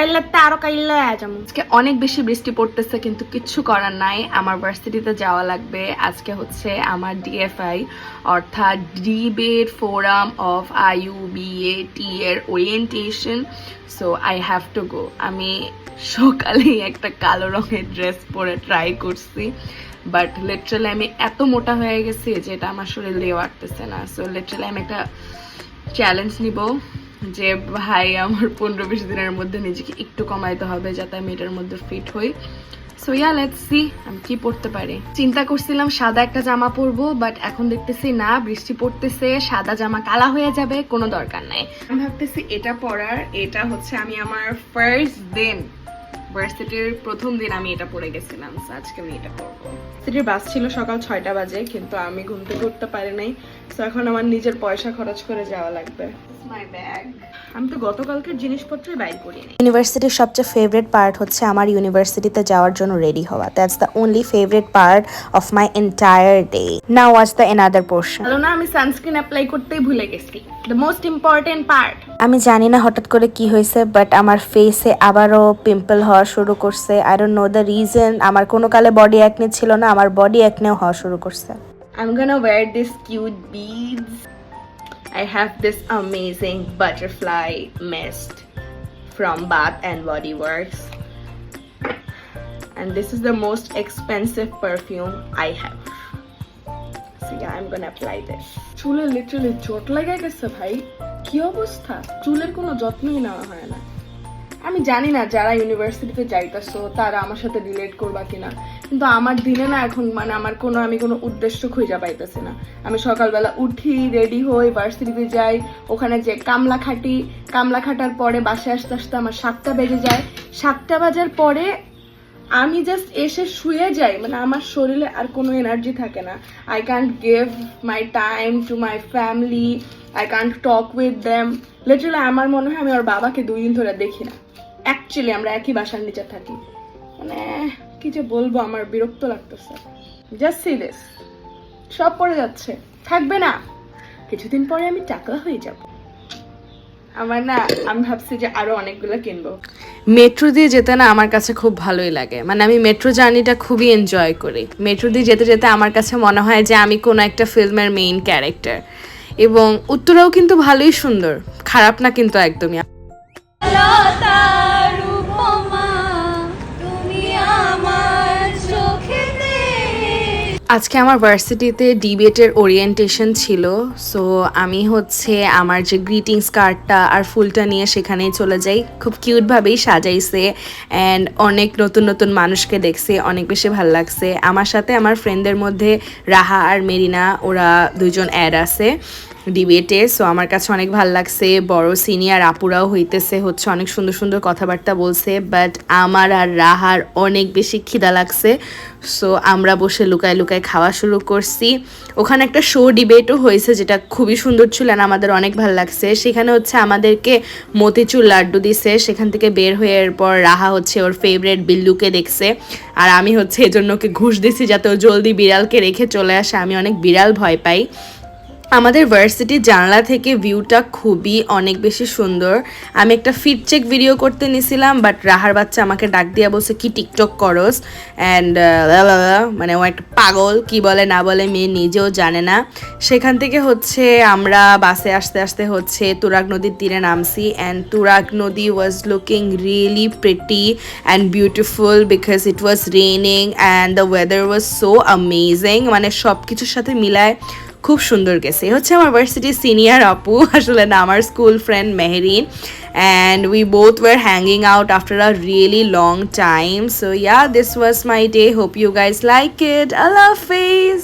কাইলাতে আরও কাইলা যাব। আজকে অনেক বেশি বৃষ্টি পড়তেছে, কিন্তু কিচ্ছু করার নাই। আমার ভার্সিটিতে যাওয়া লাগবে। আজকে হচ্ছে আমার ডিএফআই, অর্থাৎ debate forum of IU BA T এর orientation. So I have to go আমি সকালেই একটা কালো রঙের ড্রেস পরে ট্রাই করছি। বাট লিটারালি আমি এত মোটা হয়ে গেছি যে এটা আমার শরীরে আটতেছে না। সো লিটারালি আমি একটা চ্যালেঞ্জ নিব। যে ভাই আমার পনেরো বিশ দিনের মধ্যে নিজেকে একটু কমাইতে হবে যাতে আমি এটার মধ্যে ফিট হই। সো ইয়া লেটস সি আমি কি পড়তে পারি। চিন্তা করছিলাম সাদা একটা জামা পরবো বাট এখন দেখতেছি না, বৃষ্টি পড়তেছে, সাদা জামা কালা হয়ে যাবে, কোনো দরকার নাই। আমি ভাবতেছি এটা পরার, এটা হচ্ছে আমি আমার ফার্স্ট দিন। ভার্সিটির প্রথম দিন আমি এটা পরে গেছিলাম আজকে আমি এটা পরবো সিটির বাস ছিল সকাল ছয়টা বাজে কিন্তু আমি ঘুম থেকে উঠতে পারি নাই তো এখন আমার নিজের পয়সা খরচ করে যাওয়া লাগবে। আমি তো গতকালকের জিনিসপত্রই বাইর করিনি। ইউনিভার্সিটির সবচেয়ে ফেভারিট পার্ট হচ্ছে আমার ইউনিভার্সিটিতে যাওয়ার জন্য রেডি হওয়া। That's the only favourite part of my entire day now was the another portion ভালো না আমি সানস্ক্রিন অ্যাপ্লাই করতেই ভুলে গেছি। দ্য মোস্ট ইম্পর্টেন্ট পার্ট আমি জানি না হঠাৎ করে কি হয়েছে বাট আমার ফেসে আবারও পিম্পল হওয়া শুরু করছে I don't know the reason আমার কোনো কালে বডি অ্যাকনে ছিল না আমার বডি অ্যাকনেও হওয়া শুরু করছে I'm gonna wear this cute beads. I have this amazing butterfly mist from Bath and Body Works. And this is the most expensive perfume I have. So yeah, I'm gonna apply this. চুলে literally চোট লেগে গেছে ভাই কি অবস্থা চুলের কোনো যত্নই নেওয়া হয় না আমি জানি না যারা ইউনিভার্সিটিতে যাইতেছো, তারা আমার সাথে রিলেট করবা কিনা। কিন্তু আমার দিনে না এখন মানে আমার কোনো, আমি কোনো উদ্দেশ্য খুঁজে পাইতেছি না। আমি সকালবেলা উঠি রেডি হই ভার্সিটিতে যাই, ওখানে যে কামলা খাটি, কামলা খাটার পরে বাসায় আসতে আসতে আমার সাতটা বেজে যায়। সাতটা বাজার পরে আমি জাস্ট এসে শুয়ে যাই মানে আমার শরীরে আর কোনো এনার্জি থাকে না। I can't give my time to my family I can't talk with them literally আমার মনে হয় আমি ওর বাবাকে দুই দিন ধরে দেখি না। অ্যাকচুয়ালি আমরা একই বাসার নিচে থাকি। মানে কি যে বলব, আমার বিরক্ত লাগতেছে। জাস্ট সি দিস সব পড়ে যাচ্ছে। থাকবে না। কিছুদিন পরে আমি টাকলা হয়ে যাব। আমার না, আমি ভাবছি যে আরও অনেকগুলো কিনবো। মেট্রো দিয়ে যেতে না আমার কাছে খুব ভালোই লাগে। মানে আমি মেট্রো জার্নিটা খুবই এনজয় করি। মেট্রো দিয়ে যেতে যেতে আমার কাছে মনে হয় যে আমি কোনো একটা ফিল্মের মেইন ক্যারেক্টার এবং উত্তরাও কিন্তু ভালোই সুন্দর। খারাপ না কিন্তু একদমই। আজকে আমার ভার্সিটিতে ডিবেটের ওরিয়েন্টেশন ছিল সো আমি হচ্ছে আমার যে গ্রিটিংস কার্ডটা আর ফুলটা নিয়ে সেখানেই চলে যাই। খুব কিউটভাবেই সাজাইছে অ্যান্ড অনেক নতুন নতুন মানুষকে দেখছে, অনেক বেশি ভালো লাগছে। আমার সাথে আমার ফ্রেন্ডদের মধ্যে রাহা আর মেরিনা, ওরা দুজন অ্যাড আছে। ডিবেটে সো আমার কাছে অনেক ভালো লাগছে। বড় সিনিয়র আপুরাও হইতেছে, হচ্ছে অনেক সুন্দর সুন্দর কথাবার্তা বলছে বাট আমার আর রাহার অনেক বেশি খিদা লাগছে। সো আমরা বসে লুকায় লুকায় খাওয়া শুরু করছি। ওখানে একটা শো ডিবেটও হয়েছে, যেটা খুবই সুন্দর ছিল আর আমাদের অনেক ভালো লাগছে। সেখানে হচ্ছে আমাদেরকে মতিচুর লাড্ডু দিছে, সেখান থেকে বের হয়ে এরপর রাহা হচ্ছে ওর ফেভারেট বিল্লুকে দেখছে। আর আমি হচ্ছে এজন্য ওকে ঘুষ দিছি যাতে ও জলদি বিড়ালকে রেখে চলে আসে, আমি অনেক বিড়াল ভয় পাই। আমাদের ভার্সিটির জানলা থেকে ভিউটা খুবই অনেক বেশি সুন্দর। আমি একটা ফিট চেক ভিডিও করতে নিছিলাম বাট রাহার বাচ্চা আমাকে ডাক দিয়া বলছে, কি টিকটক করস? অ্যান্ড মানে ও একটা পাগল, কি বলে না বলে মেয়ে নিজেও জানে না। সেখান থেকে হচ্ছে আমরা বাসে আসতে আসতে হচ্ছে তুরাগ নদীর তীরে নামছি অ্যান্ড তুরাগ নদী was looking really pretty and beautiful because it was raining and the weather was so amazing মানে সব কিছুর সাথে মিলায় খুব সুন্দর গেছে। হচ্ছে আমার ভার্সিটির সিনিয়র আপু, আসলে না, আমার school friend Mehrin. And we both were hanging out after a really long time so yeah this was my day hope you guys like it Allah Hafiz